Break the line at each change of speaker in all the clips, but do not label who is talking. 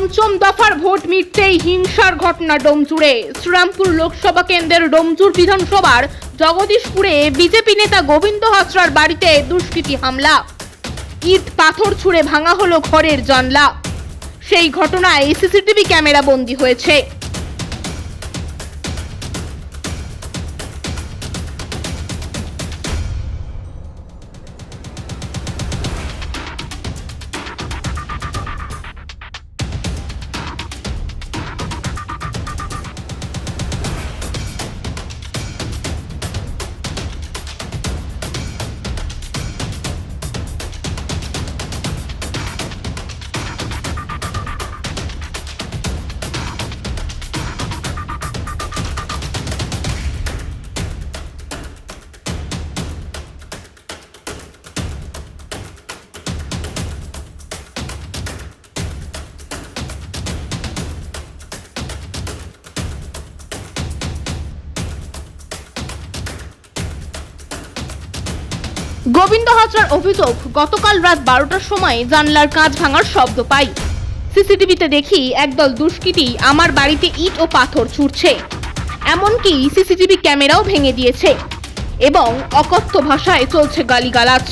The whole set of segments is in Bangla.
পঞ্চম দফার ভোট মিটতেই হিংসার ঘটনা ডোমচুরে শ্রীরামপুর লোকসভা কেন্দ্রের ডোমচুর বিধানসভার জগদীশপুরে বিজেপি নেতা গোবিন্দ হাসরার বাড়িতে দুষ্কৃতি হামলা। ইট পাথর ছুঁড়ে ভাঙা হলো ঘরের জানলা। সেই ঘটনায় সিসিটিভি ক্যামেরা বন্দী হয়েছে। গোবিন্দ হাজরার অভিযোগ, গতকাল রাত বারোটার সময় জানলার কাঁচ ভাঙার শব্দ পাই। সিসিটিভিতে দেখি একদল দুষ্কৃতী আমার বাড়িতে ইট ও পাথর ছুটছে এমনকি সিসিটিভি ক্যামেরাও ভেঙে দিয়েছে এবং অকথ্য ভাষায় চলছে গালিগালাজ।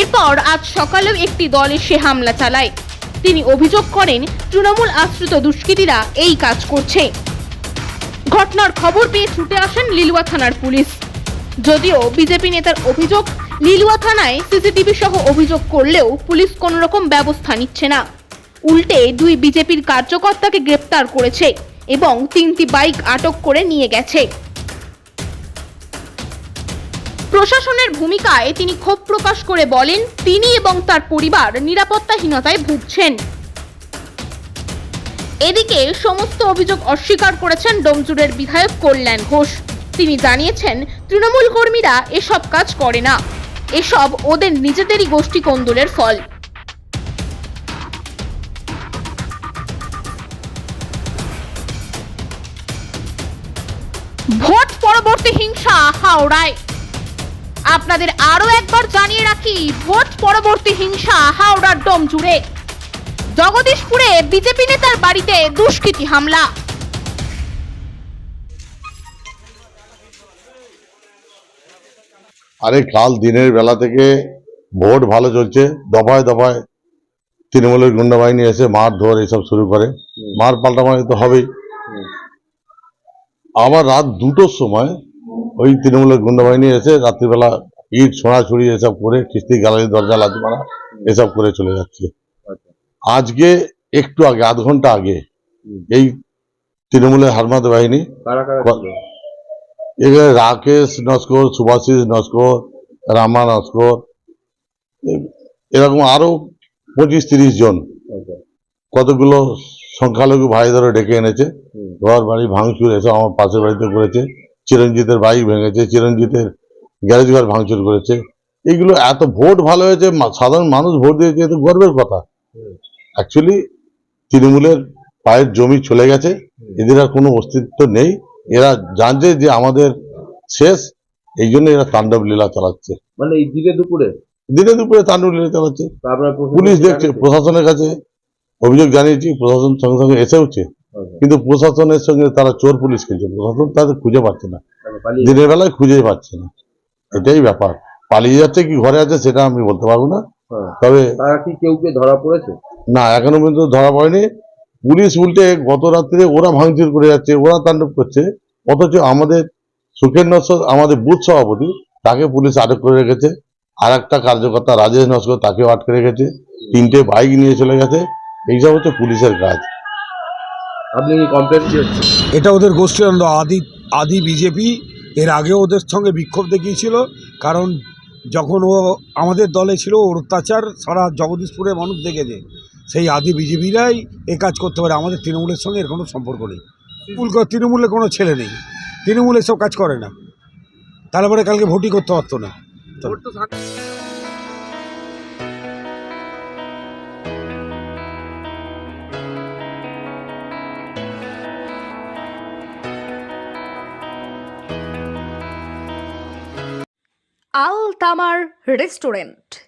এরপর আজ সকালেও একটি দল এসে হামলা চালায়। তিনি অভিযোগ করেন, তৃণমূল আশ্রিত দুষ্কৃতীরা এই কাজ করছে। ঘটনার খবর পেয়ে ছুটে আসেন লিলুয়া থানার পুলিশ। যদিও বিজেপি নেতার অভিযোগ লিলুয়া থানায় সিসিটিভি সহ অভিযোগ করলেও পুলিশ কোনো রকম ব্যবস্থা নিচ্ছে না। উল্টে দুই বিজেপির কার্যকর্তাকে গ্রেপ্তার করেছে এবং তিনটি বাইক আটক করে নিয়ে গেছে। প্রশাসনের ভূমিকায় তিনি ক্ষোভ প্রকাশ করে বলেন, তিনি এবং তার পরিবার নিরাপত্তাহীনতায় ভুগছেন। এদিকে সমস্ত অভিযোগ অস্বীকার করেছেন ডোমজুরের বিধায়ক কল্যাণ ঘোষ। তিনি জানিয়েছেন, তৃণমূল কর্মীরা এসব কাজ করে না। এসব ওদের নিজেদেরই গোষ্ঠী কন্দলের ফল। ভোট পরবর্তী হিংসা, হাওড়ায়। আপনাদের আরও একবার জানিয়ে রাখি, ভোট পরবর্তী হিংসা, হাওড়ার ডোম জুড়ে। জগদীশপুরে বিজেপি নেতার বাড়িতে দুষ্কৃতী হামলা।
আরে কাল দিনের বেলা থেকে ভোট ভালো চলছে দফায় দফায় তৃণমূলের গুন্ডা বাহিনী এসে মার ধর এসব শুরু করে। মার পাল্টামারি তো হবেই। আবার রাত দুটোর সময় ওই তৃণমূলের গুন্ডা বাহিনী এসে রাত্রিবেলা ইট ছোঁড়াছুড়ি এসব করে কিস্তি গ্যালারি দরজা লাথি মারা এসব করে চলে যাচ্ছে। আজকে একটু আগে আধ ঘণ্টা আগে এই তৃণমূলের হারমাদ বাহিনী? এখানে রাকেশ নস্কর সুভাষিস নস্কর রামা নস্কর এরকম আরও পঁচিশ তিরিশ জন।
আচ্ছা,
কতগুলো সংখ্যালঘু ভাই ধরে ডেকে এনেছে। ঘর বাড়ি ভাঙচুর এসব আমার পাশের বাড়িতে করেছে। চিরঞ্জিতের বাইক ভেঙেছে চিরঞ্জিতের গ্যারেজ ঘর ভাঙচুর করেছে। এইগুলো এত ভোট ভালো হয়েছে সাধারণ মানুষ ভোট দিয়েছে এত গর্বের কথা। অ্যাকচুয়ালি তৃণমূলের পায়ের জমি চলে গেছে এদের আর কোনো অস্তিত্ব নেই। এরা জানছে যে আমাদের শেষ এই জন্য এরা তাণ্ডব লীলা চালাচ্ছে।
মানে এই দিনে দুপুরে?
দিনে দুপুরে তাণ্ডব লীলা চালাচ্ছে। পুলিশ দেখছে প্রশাসনের কাছে অভিযোগ জানিয়েছি প্রশাসন সঙ্গে সঙ্গে এসেওছে
আচ্ছা,
কিন্তু প্রশাসনের সঙ্গে তারা চোর পুলিশ খেলছে প্রশাসন তাদের খুঁজে পাচ্ছে না। দিনের বেলায় খুঁজে পাচ্ছে না। এটাই ব্যাপার। পালিয়ে যাচ্ছে কি ঘরে আছে সেটা আমি বলতে পারব না।
হ্যাঁ।
তবে
তারা কি কেউ কে ধরা পড়েছে?
না এখনও পর্যন্ত ধরা পড়েনি। পুলিশ উল্টে গত রাত্রে ওরা ভাঙচুর করে যাচ্ছে ওরা তাণ্ডব করছে। অথচ আমাদের সুখের নস্কর আমাদের বুথ সভাপতি তাকে পুলিশ আটক করে রেখেছে। আর একটা কার্যকর্তা রাজেশ নস্কর তাকেও আটকে রেখেছে। তিনটে বাইক নিয়ে চলে গেছে। এইসব হচ্ছে পুলিশের কাজ।
আপনি কি কমপ্লেন কি হচ্ছে
এটা ওদের গোষ্ঠী আনন্দ। আদি আদি বিজেপি এর আগে ওদের সঙ্গে বিক্ষোভ দেখিয়েছিল। কারণ যখন ও আমাদের দলে ছিল ওর অত্যাচার সারা জগদীশপুরের মানুষ দেখেছে। সেই আদি বিজেপিরাই এ কাজ করতে পারে। আমাদের তৃণমূলের সঙ্গে এর কোনো সম্পর্ক নেই। তৃণমূল তৃণমূলে কোনো ছেলে নেই। তৃণমূল এসব কাজ করে না। তারপরে কালকে ভোটই করতে পারতো না।
আল তামার রেস্টুরেন্ট।